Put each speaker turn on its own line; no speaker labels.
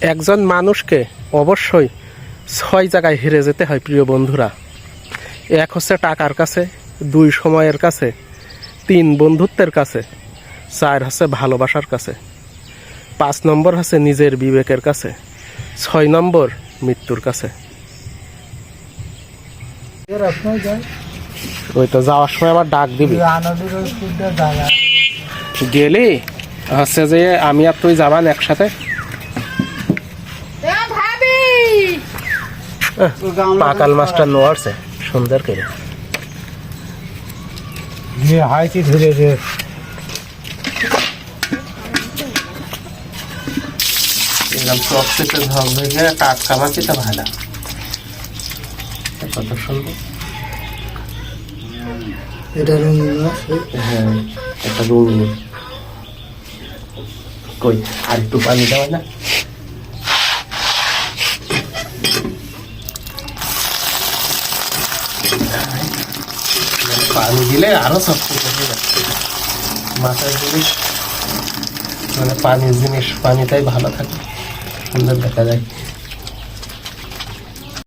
একজন মানুষকে অবশ্যই ছয় জায়গায় হেরে যেতে হয় প্রিয় বন্ধুরা। এক হচ্ছে টাকার কাছে দুই সময়ের কাছে তিন বন্ধুত্বের কাছে চার হচ্ছে ভালোবাসার কাছে। পাঁচ নম্বর হচ্ছে নিজের বিবেকের কাছে ছয় নম্বর মৃত্যুর কাছে। ওই তো যাওয়ার সময় আবার ডাক দিবি। গেলি? হচ্ছে যে আমি আর তুই যাবান একসাথে। পাকাল মাছটা নোয়ারছে সুন্দর করে।
হাইতি ধরে যে
এরকম প্রসেসে ঝল ভেঙে টাটকা মাছিটা ভালো কত সুন্দর।
এটা রঙিন মাছ
হ্যাঁ। একটা রঙিন কই আর একটু পানি দেওয়া না। পানি দিলে আরো সব হয়ে যাচ্ছে মাছের জিনিস মানে পানির জিনিস পানিটাই ভালো থাকে সুন্দর দেখা যায়